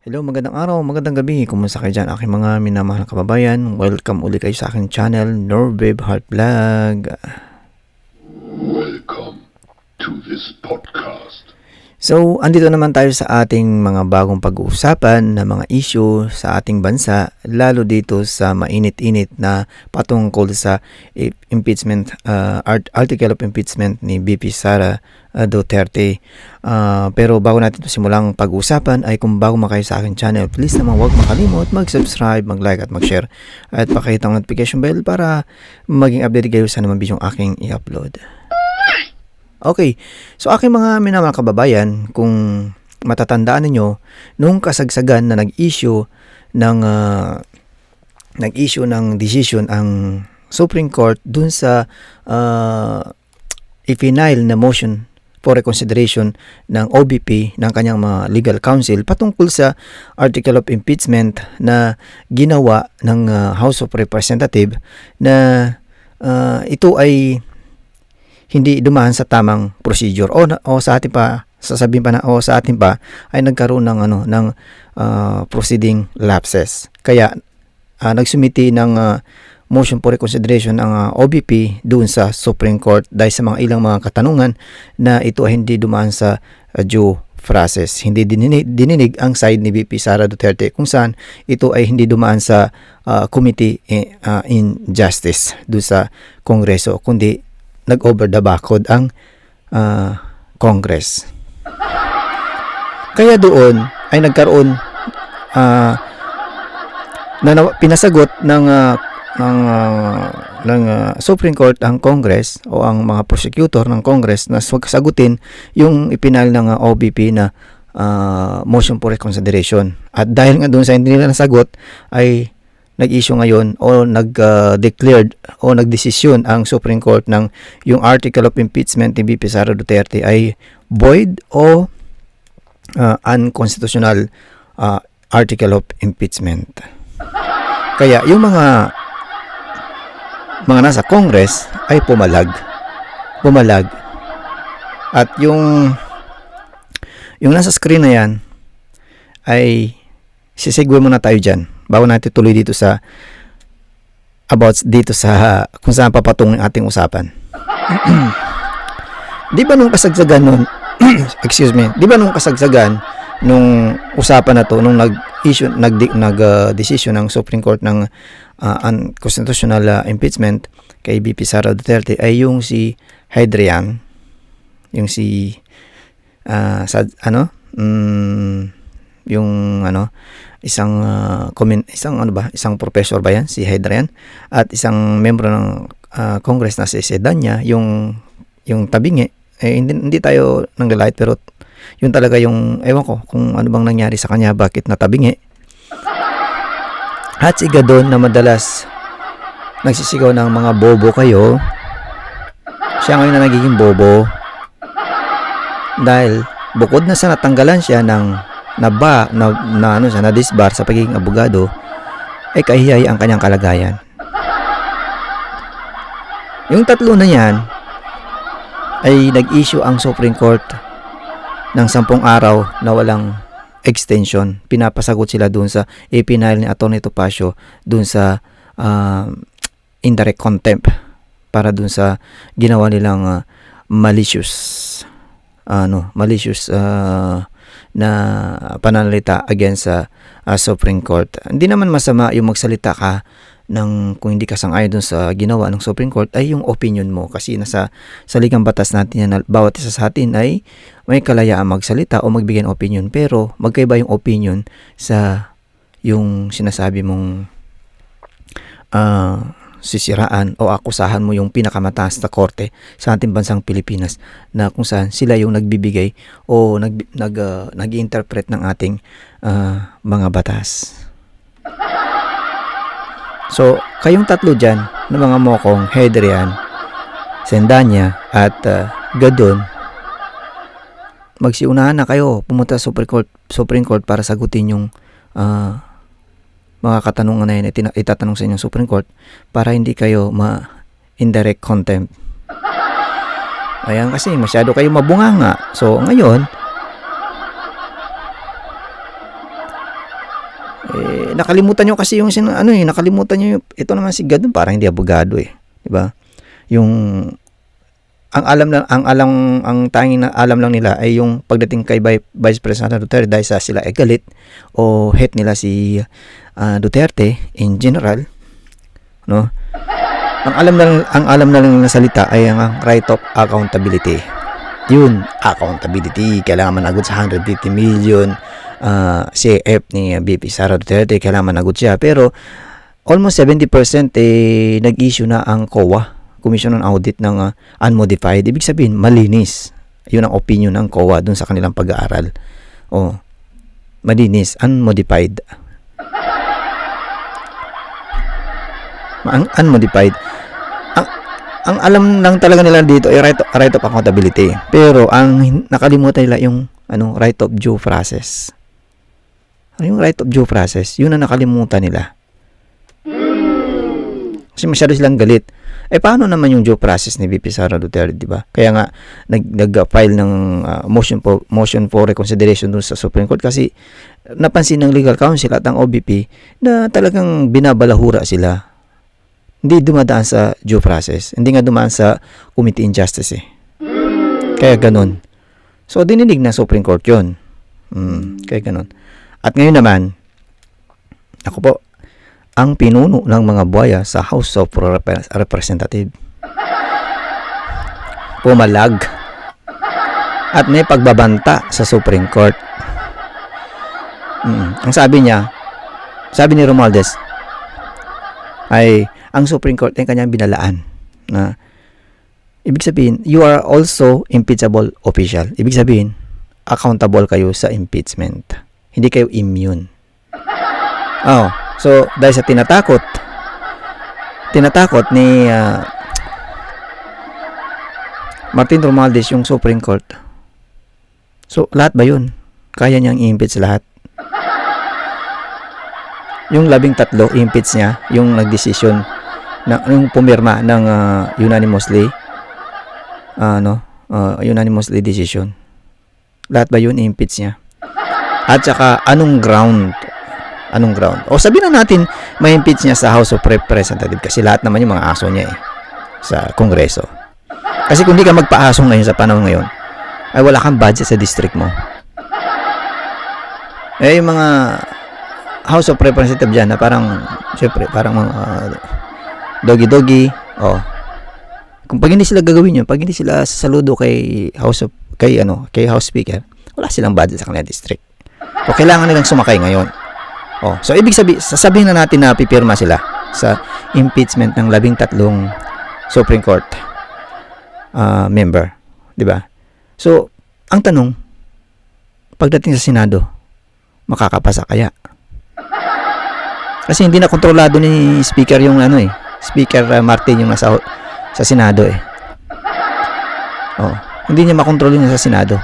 Hello, magandang araw, magandang gabi. Kumusta kayo dyan, aking mga minamahal na kababayan? Welcome uli kayo sa aking channel, Norbabe Heart Vlog. Welcome to this podcast. So, andito naman tayo sa ating mga bagong pag-uusapan na mga issue sa ating bansa, lalo dito sa mainit-init na patungkol sa impeachment, uh, art- article of impeachment ni BP Sara uh, Duterte. Uh, pero bago natin ito simulang pag-uusapan ay kung bago makayo sa aking channel, please naman huwag makalimot mag-subscribe, mag-like at mag-share at pakita ang notification bell para maging updated kayo sa naman bidyong aking i-upload. Okay, so aking mga minamahal kababayan, kung matatandaan ninyo, nung kasagsagan na nag-issue ng ah, nag-issue ng decision ang Supreme Court dun sa uh, i-final na motion for reconsideration ng OBP ng kanyang mga legal counsel patungkol sa article of impeachment na ginawa ng ah, House of Representative na ah, ito ay hindi dumaan sa tamang procedure o, o sa atin pa sasabihin pa na o sa atin pa ay nagkaroon ng ano ng ah, proceeding lapses kaya ah, nagsumiti ng ah, motion for reconsideration ang ah, OBP doon sa Supreme Court dahil sa mga ilang mga katanungan na ito ay hindi dumaan sa ah, due process. Hindi dininig, dininig ang side ni VP Sara Duterte kung saan ito ay hindi dumaan sa ah, Committee ah, in Justice doon sa Kongreso kundi nag-over the backcode ang ah, Congress. Kaya doon ay nagkaroon ah, na pinasagot ng ah, ng ah, ng ah, Supreme Court ang Congress o ang mga prosecutor ng Congress na wag sagutin yung ipinal ng ah, OBP na ah, motion for reconsideration. At dahil nga doon sa hindi nila nasagot ay nag-issue ngayon o nag-declared o nagdesisyon ang Supreme Court ng yung article of impeachment ni BP Sara Duterte ay void o uh, unconstitutional uh, article of impeachment. Kaya yung mga mga nasa Congress ay pumalag. Pumalag. At yung yung nasa screen na yan ay sisegue muna tayo dyan bago natin tuloy dito sa about dito sa kung saan papatungo ang ating usapan. di ba nung kasagsagan nun excuse me, di ba nung kasagsagan nung usapan na to nung nag-issue nag nag uh, ng Supreme Court ng uh, unconstitutional uh, impeachment kay BP Sara Duterte ay yung si Hadrian yung si uh, sa ano mm, yung ano isang uh, commun- isang ano ba isang professor ba yan si Hadrian at isang membro ng uh, Congress na si Sedanya yung yung tabingi eh, hindi, hindi tayo nang lalait pero yun talaga yung ewan ko kung ano bang nangyari sa kanya bakit natabingi at si Gadon na madalas nagsisigaw ng mga bobo kayo siya ngayon na nagiging bobo. Dahil bukod na sa natanggalan siya ng na ba na, na ano siya na disbar sa pagiging abogado ay kahiyay ang kanyang kalagayan. Yung tatlo na yan ay nag-issue ang Supreme Court ng sampung araw na walang extension. Pinapasagot sila dun sa ipinahil ni Atty. Topacio dun sa ah, indirect contempt para dun sa ginawa nilang ah, malicious ano malicious ah, na pananalita against sa ah, Supreme Court. Hindi naman masama yung magsalita ka ng kung hindi ka sang-ayon sa ginawa ng Supreme Court ay yung opinion mo kasi nasa sa ligang batas natin yan bawat isa sa atin ay may kalayaan magsalita o magbigay ng opinion pero magkaiba yung opinion sa yung sinasabi mong ah, sisiraan o akusahan mo yung pinakamataas na korte sa ating bansang Pilipinas na kung saan sila yung nagbibigay o nag, nag, ah, nag-interpret ng ating ah, mga batas. So, kayong tatlo dyan na mga mokong Hedrian, Sendanya at ah, Gadon, magsiunahan na kayo pumunta sa Supreme Court, Supreme Court para sagutin yung ah, mga katanungan na itina- itatanong sa inyong Supreme Court para hindi kayo ma indirect contempt. Ayan kasi masyado kayo mabunganga. So ngayon, Eh, nakalimutan nyo kasi yung, sin- ano eh, nakalimutan nyo yung, ito naman si Gadon, parang hindi abogado eh. Di ba? Yung, ang alam lang, ang alam, ang tanging alam lang nila ay yung pagdating kay Vi- Vice President Duterte dahil sa sila ay galit o hate nila si ah, Duterte in general, no? Ang alam na lang, ang alam lang na salita ay ang right of accountability. Yun, accountability. Kailangan managot sa 150 million uh, CF ni BP Sara Duterte. Kailangan managot siya. Pero almost 70% eh, nag-issue na ang COA, Commission on Audit ng uh, unmodified. Ibig sabihin, malinis. Yun ang opinion ng COA dun sa kanilang pag-aaral. Oh, malinis, unmodified. Ang unmodified. Ang, ang alam lang talaga nila dito ay right, right of accountability. Pero ang nakalimutan nila yung ano, right of due process. Ano yung right of due process? Yun ang nakalimutan nila. Kasi masyado silang galit. Eh paano naman yung due process ni VP Sara Duterte, di ba? Kaya nga nag nag-file ng ah, motion for motion for reconsideration dun sa Supreme Court kasi napansin ng legal counsel at ang OBP na talagang binabalahura sila. Hindi dumadaan sa due process. Hindi nga dumaan sa Committee in Justice eh. Kaya ganun. So dininig ng Supreme Court 'yon. Mm, kaya ganun. At ngayon naman, ako po, ang pinuno ng mga buhaya sa House of Repre- Representative. Pumalag at may pagbabanta sa Supreme Court. Mm, ang sabi niya, sabi ni Romualdez, ay ang Supreme Court ay kanyang binalaan na ibig sabihin, you are also impeachable official. Ibig sabihin, accountable kayo sa impeachment. Hindi kayo immune. Oh, so dahil sa tinatakot, tinatakot ni ah, Martin Romualdez yung Supreme Court. So, lahat ba yun? Kaya niyang i-impeach lahat? Yung labing tatlo, i-impeach niya, yung nagdesisyon, na, yung pumirma ng ah, unanimously, ano, ah, unanimously decision. Lahat ba yun i-impeach niya? At saka, anong ground? Anong ground? O sabihin na natin, may impeach niya sa House of Representatives kasi lahat naman yung mga aso niya eh, sa Kongreso. Kasi kung di ka magpaaso ngayon sa panahon ngayon, ay wala kang budget sa district mo. Eh, yung mga House of Representatives dyan na parang, syempre, parang mga uh, doggy-doggy, oh. Kung pag hindi sila gagawin yun, pag hindi sila saludo kay House of, kay ano, kay House Speaker, wala silang budget sa kanilang district. O kailangan nilang sumakay ngayon. Oh, so ibig sabihin, sasabihin na natin na pipirma sila sa impeachment ng labing tatlong Supreme Court ah, member, 'di ba? So, ang tanong, pagdating sa Senado, makakapasa kaya? Kasi hindi na kontrolado ni Speaker yung ano eh, Speaker ah, Martin yung nasa sa Senado eh. Oh, hindi niya makontrol yung nasa Senado.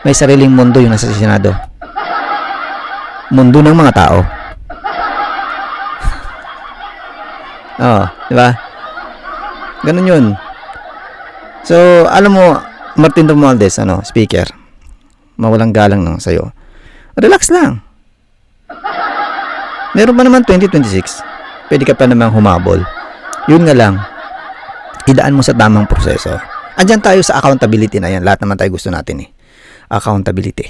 May sariling mundo yung nasa Senado mundo ng mga tao. Oo, di ba? Ganun yun. So, alam mo, Martin Romualdez, ano, speaker, mawalang galang nang sa'yo. Relax lang. Meron pa naman 2026. Pwede ka pa namang humabol. Yun nga lang, idaan mo sa tamang proseso. Andyan tayo sa accountability na yan. Lahat naman tayo gusto natin eh. Accountability.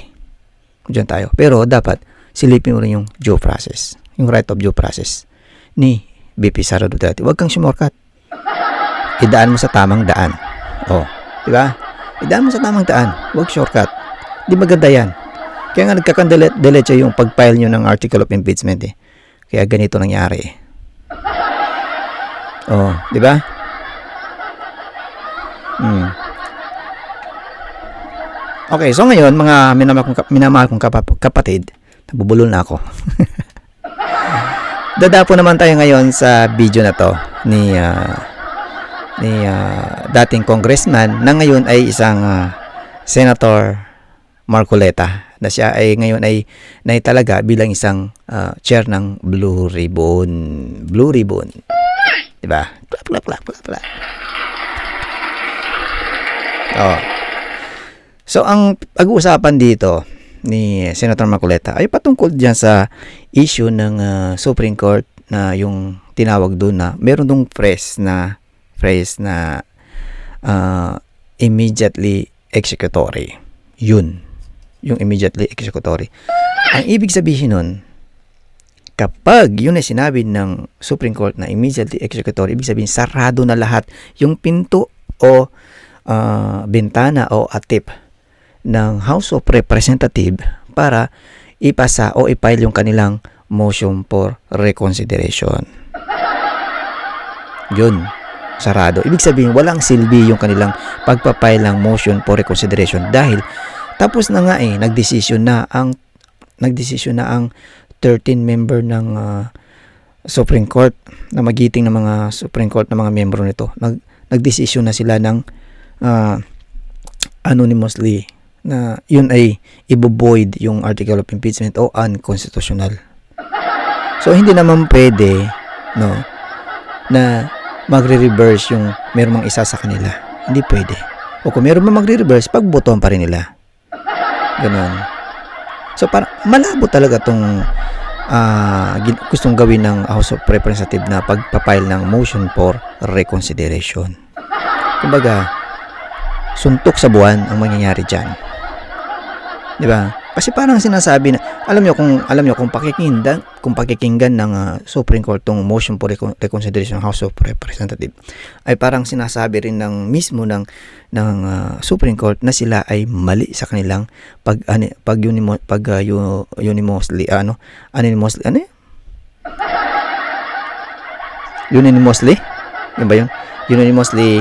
Diyan tayo. Pero dapat, silipin mo rin yung due process. Yung right of due process ni BP Sara Duterte. Huwag kang sumorkat. Idaan mo sa tamang daan. Oh, di ba? Idaan mo sa tamang daan. Huwag shortcut. Di maganda yan. Kaya nga nagkakandelet yung pag-file nyo ng article of impeachment eh. Kaya ganito nangyari eh. Oh, di ba? Hmm. Okay, so ngayon, mga minamahal kong, kapatid, nabubulol na ako. Dadapo naman tayo ngayon sa video na to ni ah, ni ah, dating congressman na ngayon ay isang ah, Senator Marcoleta na siya ay ngayon ay naitalaga bilang isang ah, chair ng Blue Ribbon. Blue Ribbon. 'Di ba? Clap clap clap clap. clap. Oh. So ang pag-uusapan dito ni Senator Marcoleta ay patungkol diyan sa issue ng ah, Supreme Court na yung tinawag doon na meron dong phrase na phrase na ah, immediately executory. Yun. Yung immediately executory. Ang ibig sabihin nun, kapag yun ay sinabi ng Supreme Court na immediately executory, ibig sabihin sarado na lahat yung pinto o ah, bintana o atip ng House of Representative para ipasa o ipile yung kanilang motion for reconsideration. Yun, sarado. Ibig sabihin, walang silbi yung kanilang pagpapile ng motion for reconsideration dahil tapos na nga eh, nagdesisyon na ang nagdesisyon na ang 13 member ng ah, Supreme Court na magiting ng mga Supreme Court na mga membro nito. Nag nagdesisyon na sila ng ah, anonymously na yun ay ibovoid yung article of impeachment o unconstitutional. So hindi naman pwede no na magre-reverse yung meron mang isa sa kanila. Hindi pwede. O kung meron mang magre-reverse, pagbotohan pa rin nila. Ganon. So para malabo talaga tong gin- gustong gawin ng House of Representative na pagpapile ng motion for reconsideration. Kumbaga, suntok sa buwan ang mangyayari diyan. 'Di ba? Kasi parang sinasabi na alam niyo kung alam niyo kung pakikinggan kung pakikinggan ng ah, Supreme Court tong motion for recon- reconsideration ng House of Representative ay parang sinasabi rin ng mismo ng ng ah, Supreme Court na sila ay mali sa kanilang pag ani, pag unimo, pag yu- unanimously ano unanimously ano unanimously? Yun ba yun? Unanimously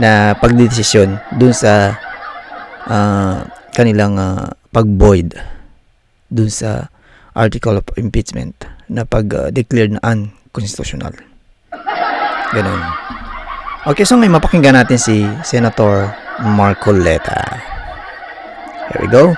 na pagdesisyon dun sa ah, kanilang ah, pag-void dun sa article of impeachment na pag-declare na unconstitutional. Ganun. Okay, so ngayon mapakinggan natin si Senator Marcoleta. Here we go.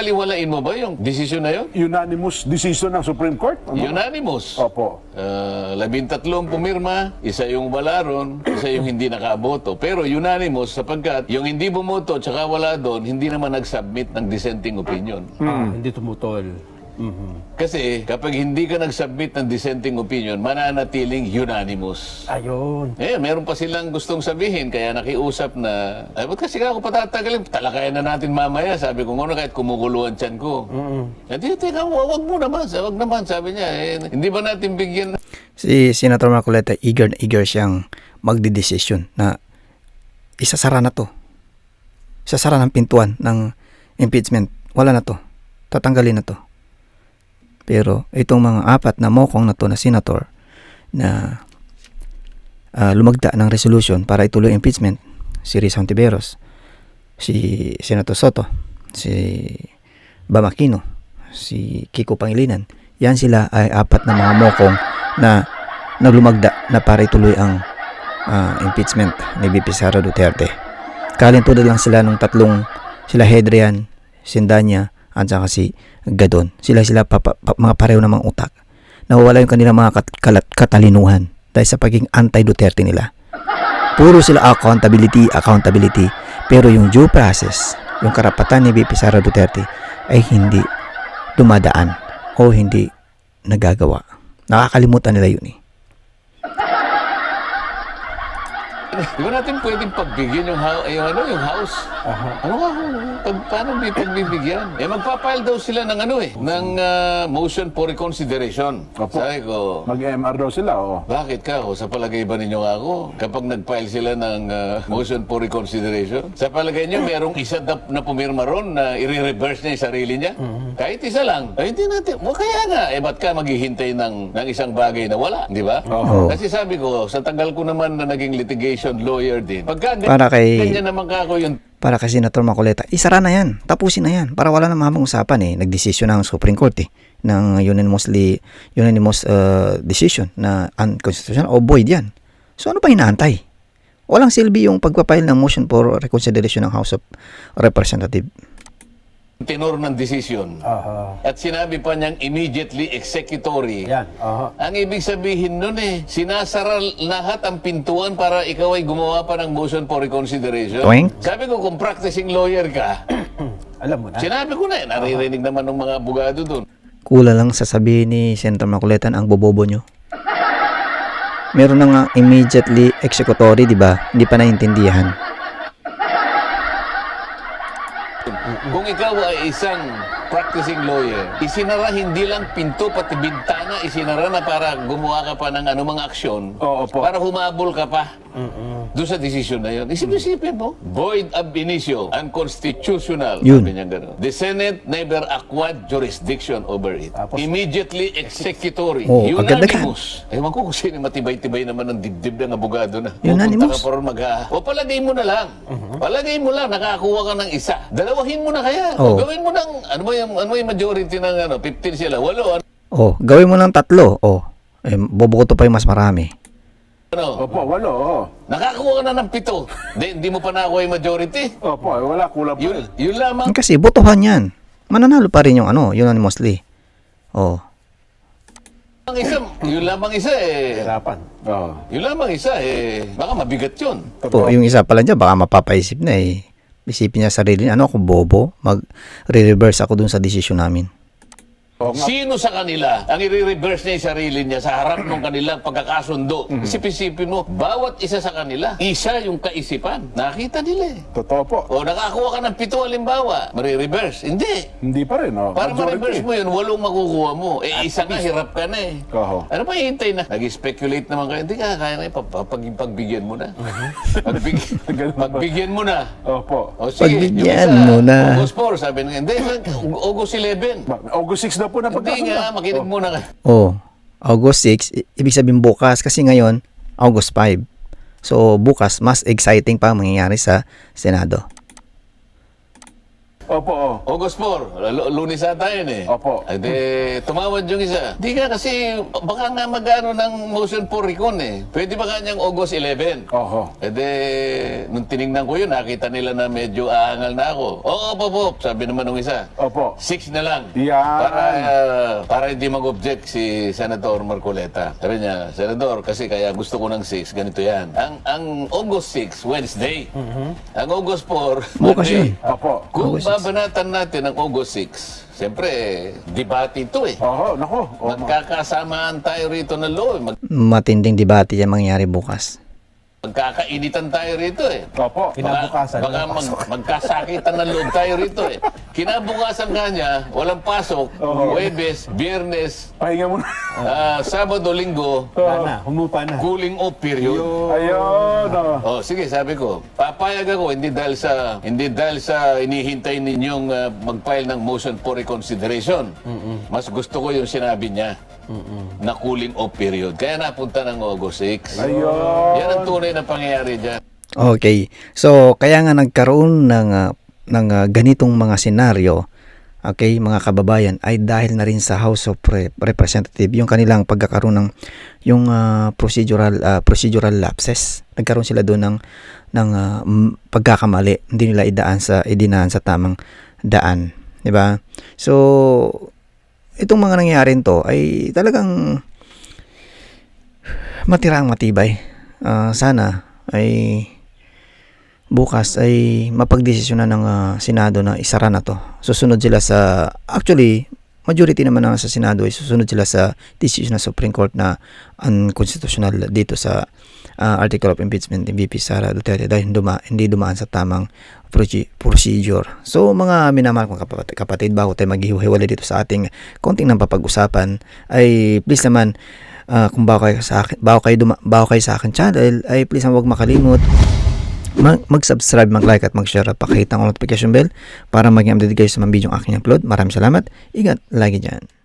Babaliwalain mo ba yung desisyon na yun? unanimous decision ng Supreme Court? Ano? Unanimous. Opo. Uh, labintatlong pumirma, isa yung wala ron, isa yung hindi nakaboto. Pero unanimous sapagkat yung hindi bumoto at saka wala doon, hindi naman nag-submit ng dissenting opinion. Ah, hindi tumutol. Mhm. Kasi kapag hindi ka nag-submit ng dissenting opinion, mananatiling unanimous. Ayun. Eh, meron pa silang gustong sabihin, kaya nakiusap na, ay, ba't kasi ako patatagalin? Talakayan na natin mamaya. Sabi ko, ano kahit kumukuluan tiyan ko. Mm-hmm. Eh, di, teka, wag mo naman, wag naman, sabi niya. Eh, hindi ba natin bigyan Si Senator Marcoleta eager na eager siyang magdidesisyon na isasara na to. Isasara ng pintuan ng impeachment. Wala na to. Tatanggalin na to. Pero itong mga apat na mokong na to na senator na ah, lumagda ng resolution para ituloy impeachment, si Rizal Tiberos, si Senator Soto, si Bamakino, si Kiko Pangilinan, yan sila ay apat na mga mokong na naglumagda na para ituloy ang ah, impeachment ni VP Sara Duterte. Kalintulad lang sila nung tatlong sila Hedrian, Sindanya, at saka si Gadon. Sila sila papa- pa- mga pareho ng mga utak. Nawawala yung kanilang mga kat- kalat- katalinuhan dahil sa pagiging anti-Duterte nila. Puro sila accountability, accountability. Pero yung due process, yung karapatan ni VP Sara Duterte ay hindi dumadaan o hindi nagagawa. Nakakalimutan nila yun eh. Di ba natin pwedeng pagbigyan yung, hou- yung, ano, yung house? Ano nga, pag, paano di pagbibigyan? Eh, magpapile daw sila ng ano eh, ng ah, motion for reconsideration. Opo. Sabi ko, Mag-MR daw sila, oh. bakit ka ako? Sa palagay ba ninyo ako? Kapag nag-file sila ng ah, motion for reconsideration, sa palagay niyo, merong isa na, na pumirma ron na i-reverse niya yung sarili niya? Kahit isa lang. Ay, hindi natin. O kaya nga, eh, ba't ka maghihintay ng, ng isang bagay na wala? Di ba? Kasi sabi ko, sa tagal ko naman na naging litigation lawyer din, pagka Para kay- ganyan naman ka ako yung para kay Senator Macoleta, isara na yan. Tapusin na yan. Para wala na mahamang usapan eh. Nagdesisyon na ang Supreme Court eh. Ng unanimously, unanimous uh, decision na unconstitutional o void yan. So ano pa inaantay? Walang silbi yung pagpapile ng motion for reconsideration ng House of Representative. Tenor ng desisyon. Aha. At sinabi pa niyang immediately executory. Yan. Aha. Ang ibig sabihin nun eh, sinasara lahat ang pintuan para ikaw ay gumawa pa ng motion for reconsideration. Tuwing? Sabi ko, kung practicing lawyer ka, Alam mo na. sinabi ko na eh, naririnig naman ng mga abogado dun. Kula lang sasabihin ni Senator Makuletan ang bobobo nyo. Meron na nga immediately executory, di ba? Hindi pa naintindihan. Kung ikaw ay isang practicing lawyer, isinara hindi lang pinto pati bintana, isinara na para gumawa ka pa ng anumang aksyon Oo po. para humabol ka pa doon sa desisyon na yun. Isip-isipin mo, void ab initio, unconstitutional. Yun. Sabi niya ganun. The Senate never acquired jurisdiction over it. Tapos- Immediately executory. Oo, agad-agad. Unanimous. Ewan ko kung sino matibay-tibay naman ng dibdib ng abogado na. Unanimous. Pupunta ka pa mag O palagay mo na lang. Palagay mo lang, nakakuha ka ng isa. Dalawahin mo na kaya. Oo. O gawin mo ng, ano ba yung, ano yung majority ng ano, 15 sila, walo, ano? Oh, gawin mo ng tatlo. Oh, eh, boboto pa yung mas marami. ano? Opo, walo. oo. Nakakuha ka na ng pito. Di, hindi mo pa nakuha yung majority. Opo, eh, wala, kulang pa Yun, yun lamang. Kasi botohan yan. Mananalo pa rin yung ano, unanimously. Oh. Ang isa, yun lamang isa eh. Hirapan. Oo. Yun lamang isa eh. Baka mabigat yun. Oh, yung isa pala dyan, baka mapapaisip na eh. Isipin niya sarili ano ako bobo? Mag-reverse ako dun sa desisyon namin. Oo nga. Sino sa kanila ang i-reverse niya yung sarili niya sa harap ng kanilang pagkakasundo? Isip-isipin mo, bawat isa sa kanila, isa yung kaisipan. Nakita nila eh. Totoo po. O nakakuha ka ng pito, halimbawa, marireverse. Hindi. Hindi pa rin, oh. Para ma-reverse mo yun, walong makukuha mo. Eh, isa nga, hirap ka na eh. Oo. Ano pa hihintay na? Nag-speculate naman kayo. Hindi ka, kaya na yun. Pag, pag- pagbigyan mo na. Pagbig, Ganun ba? pagbigyan mo na. Opo. O sige, Pagbigyan mo na. August 4, sabi nga, hindi, August 11. Ba- August 6 na po na Hindi pagkakita. nga, makinig muna ka. Oh, August 6, i- ibig sabihin bukas kasi ngayon, August 5. So, bukas, mas exciting pa ang mangyayari sa Senado. Opo, oh. August 4, lu- lunes ata yun eh. Opo. Ay, di, tumawad yung isa. Di nga kasi, baka nga magano ng motion for recon eh. Pwede ba kanyang August 11? Oho. E de, nung tiningnan ko yun, nakita nila na medyo aangal na ako. Oo, opo, po, sabi naman nung isa. Opo. Six na lang. Yan. Para, uh, para hindi mag-object si Senator Marcoleta. Sabi niya, Senador, kasi kaya gusto ko ng six, ganito yan. Ang, ang August 6, Wednesday. Ang August 4, Bukas Monday. yun. Opo. Kung August 6. Babanatan natin ang August 6, siyempre, debate ito eh. Oho, nako. Oh, ma- Magkakasamaan tayo rito ng law. eh. Mag Matinding debate yan mangyayari bukas. magkakainitan tayo rito eh. Opo. Kinabukasan, Baka, baka walang mag, magkasakitan ng loob tayo rito eh. Kinabukasan kanya, walang pasok, Oo. Huwebes, Biyernes, Pahinga muna. ah, Sabado, Linggo, Wala na. Humupa na. cooling off period. Ayun. oh. Oh, sige, sabi ko, papayag ako hindi dahil sa hindi dahil sa inihintay ninyong ah, mag-file ng motion for reconsideration. Mas gusto ko yung sinabi niya na cooling off period. Kaya napunta ng August 6. Ayun. Yan ang tunay na pangyayari diyan. Okay. So, kaya nga nagkaroon ng, ah, ng ah, ganitong mga senaryo, okay, mga kababayan, ay dahil na rin sa House of Rep- Representative, yung kanilang pagkakaroon ng yung ah, procedural ah, procedural lapses. Nagkaroon sila doon ng ng m- pagkakamali. Hindi nila idaan sa idinaan sa tamang daan, 'di ba? So, itong mga nangyayari to ay talagang matirang matibay. Ah, sana ay bukas ay mapagdesisyon na ng ah, Senado na isara na to. Susunod sila sa actually majority naman na sa Senado ay susunod sila sa decision ng Supreme Court na unconstitutional dito sa ah, article of impeachment ni VP Sara Duterte dahil duma, hindi dumaan sa tamang proce- procedure. So mga minamahal kong kapatid, kapatid bago tayo maghihiwalay dito sa ating konting nang papag-usapan ay please naman ah, kung bago kayo sa akin, bago kayo, duma, bago kayo sa akin channel ay please naman huwag makalimot mag-subscribe, mag-like at mag-share at pakita ang notification bell para maging updated kayo sa mga video aking upload. Maraming salamat. Ingat lagi dyan.